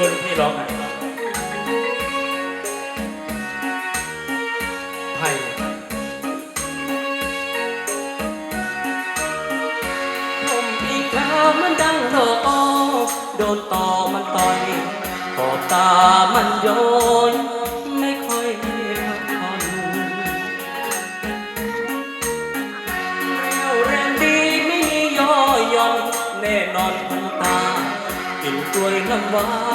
ช่วนพี่ร้องหน่อยไผ่ผมอีกแล้วมันดังโลอโดนต่อมันต่อยขอบตามันโยน ไม่ค่อยพักผ่อนแรงดีไม่มีย่อหย่อนแน่นอนพันตากินกล้วยน้ำว้า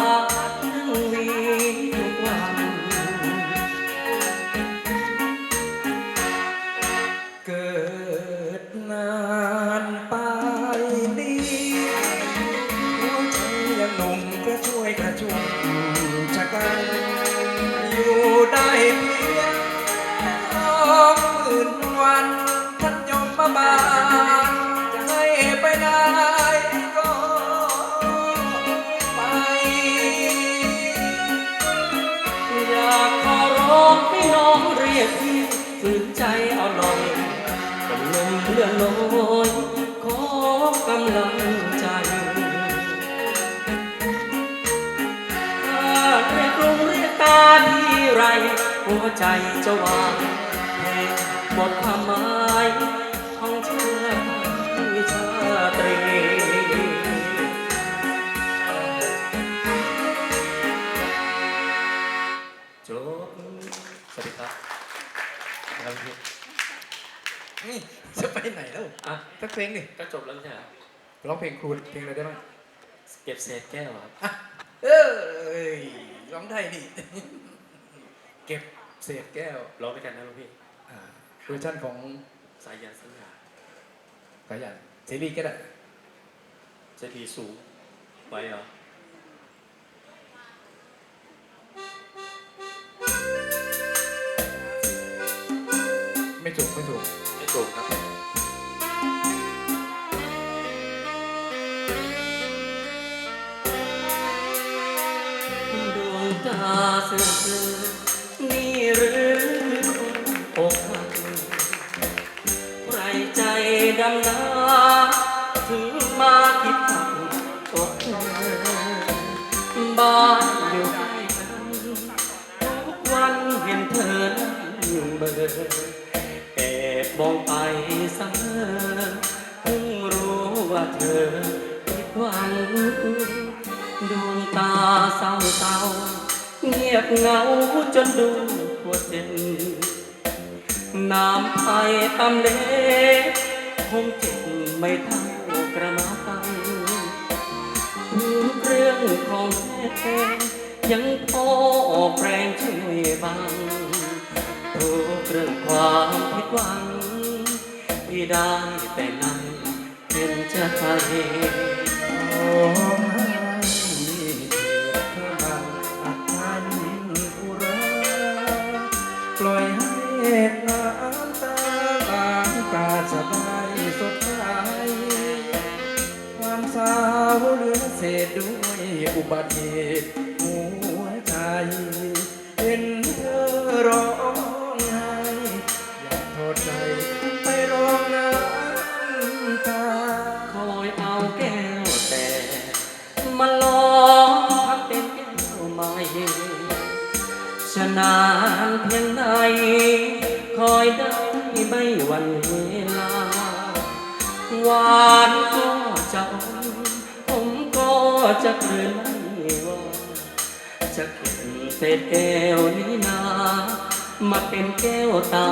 ไรหัวใจจะวางเพลงหมดความหมายของชาติชาตรีจบสวัสดีครับแล้วพี่นี่จะไปไหนแล้วอะสักเพลงดิก็จบแล้วใช่ไหมร้องเพลงครูเพลงอะไรได้บ้างเก็บเศษแก้วครับอะเอ้ร้องได้นี่ เศษแก้วร้องด้วยกันนะลูกพี่อ่าเวอร์ชันของสายยานสัญญาสายันเสรีก็ได้เจดีสูงไปเหรอไม่ถูกไม่ถูกไม่สูงครับ ตาเศร้าเศร้าเงียบเหงาจนดูปวดเจ็บน้ำไอตำเลคงเจ็บไม่เท่ากระมาตังทุกเรื่องของแท้ยังพอแรงช่วยบางทุกเรื่องความผิดหวัง ที่ได้แต่นั่งเห็นใจ หวานก็จะอมผมก็จะกลืนไม่ว่าจะเก็บเศษแก้วนี้นา มาเป็นแก้วตา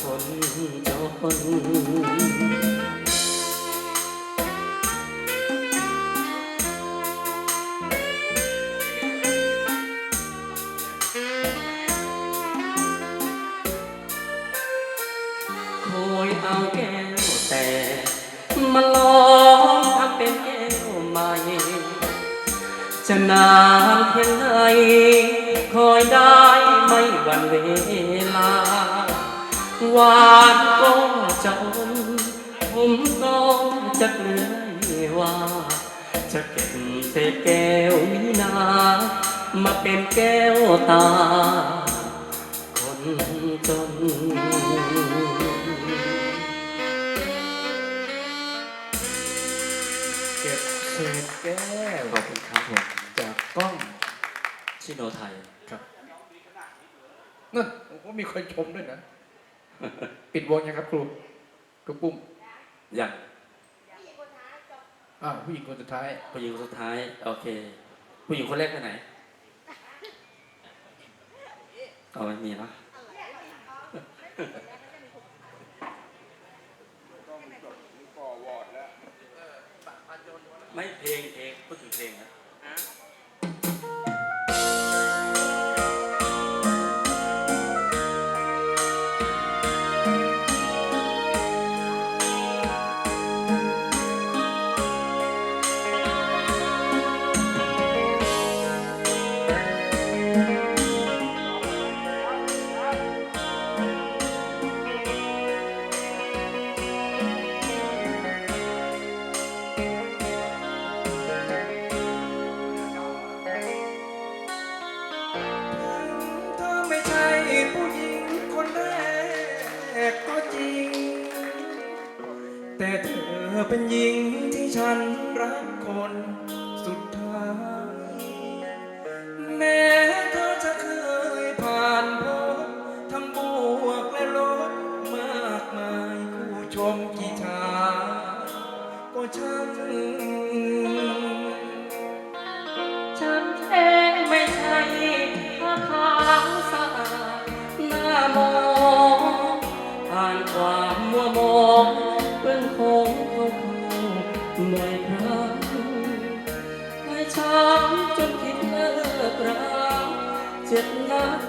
คนจนคอยเอาแก้ว แต่มาลองทำเป็นแก้วใหม่ จะนานเพียงไหนคอยได้ไม่วันเวลา หวานก็จะอมผมก็จะเกลือว่า จะเก็บเศษแก้วนี้นามาเป็นแก้วตา คนจน ชิโนไทยครับนั่นโอ้โหมีคนชมด้วยนะ ปิดวงยังครับครูครูปุ้มอย่างอ้าวผู้หญิงคนสุดท้าย ผู้หญิงคนสุดท้าย โอเค ผู้หญิงคนแรกไปไหนเอาไม่มีเนอะไม่เพลงเพลงพูดถึงเพลงนะ เป็นหญิง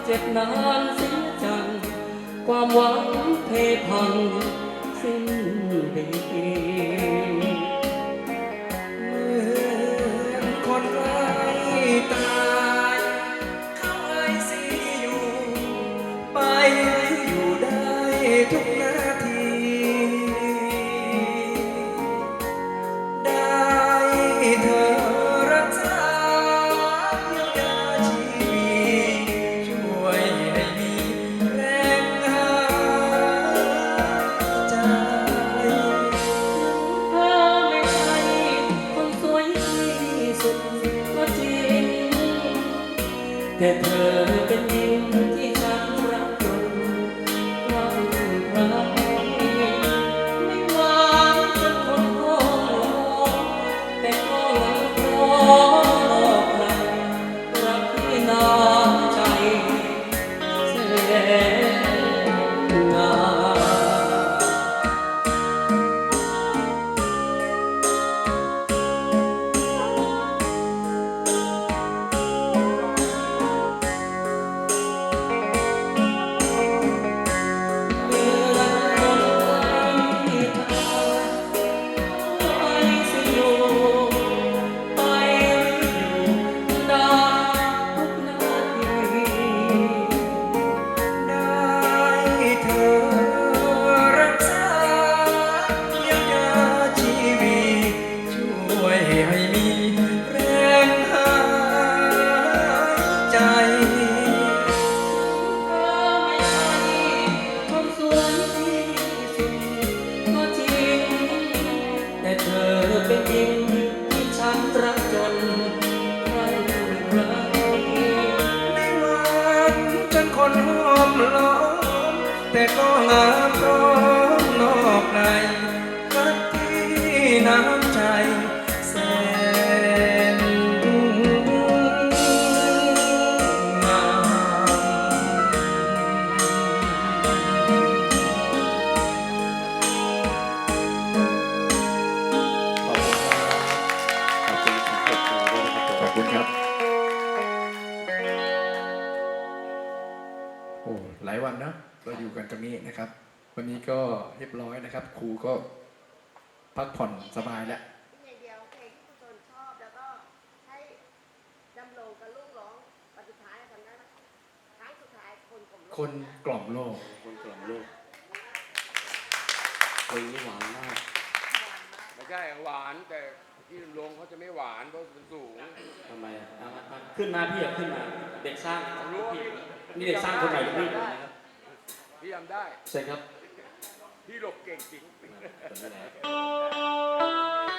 เจ็บนานเสียจัง ความหวังเพพังสิ้นดีเหมือนคนใกล้ตาายวันนะเราอยู่กันตรงนี้นะครับ วันนี้ก็เรียบร้อยนะครับ ครูก็พักผ่อนสบายแล้วอย่างเดียวเพลงที่คุณชนชอบแล้วก็ให้ดำรงกับลูกร้องวันสุดท้ายทำได้ไหมครั้งสุดท้ายคนผมคนกล่อมโลกคนกล่อมลูกเพลงนี้หวานมากไม่ใช่หวานแต่ที่ลงเขาจะไม่หวานเพราะมันสูงทำไมอะเอามาเอาขึ้นมาพี่อยากขึ้นมา เด็กสร้างผมรู้ว่าพี่ นี่เด็กสร้างคนใหม่พี่นะครับ พี่ทำได้ ใช่ครับ พี่หลบเก่งจริง เป็นไป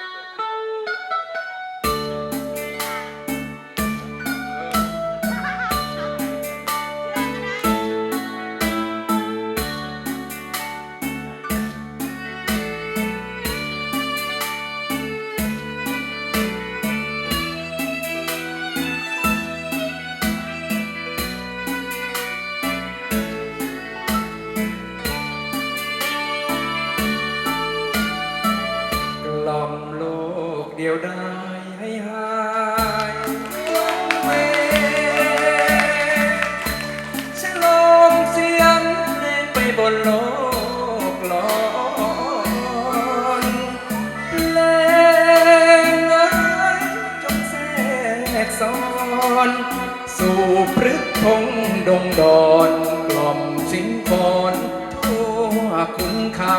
คุ้ณเขา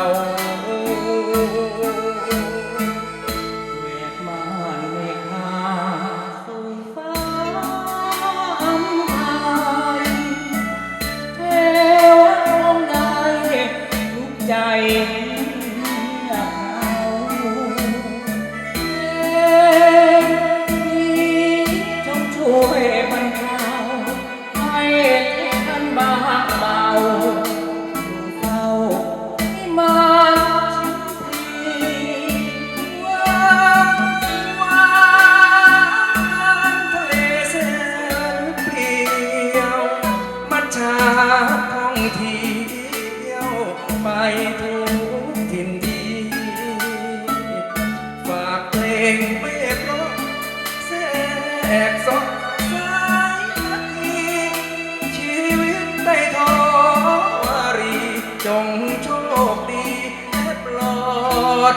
ถิ่ฝากเพลงไม่เพราะแทกซ้อนสนาทีชีวิตได้ทอวารี จงโชคดีและปลอด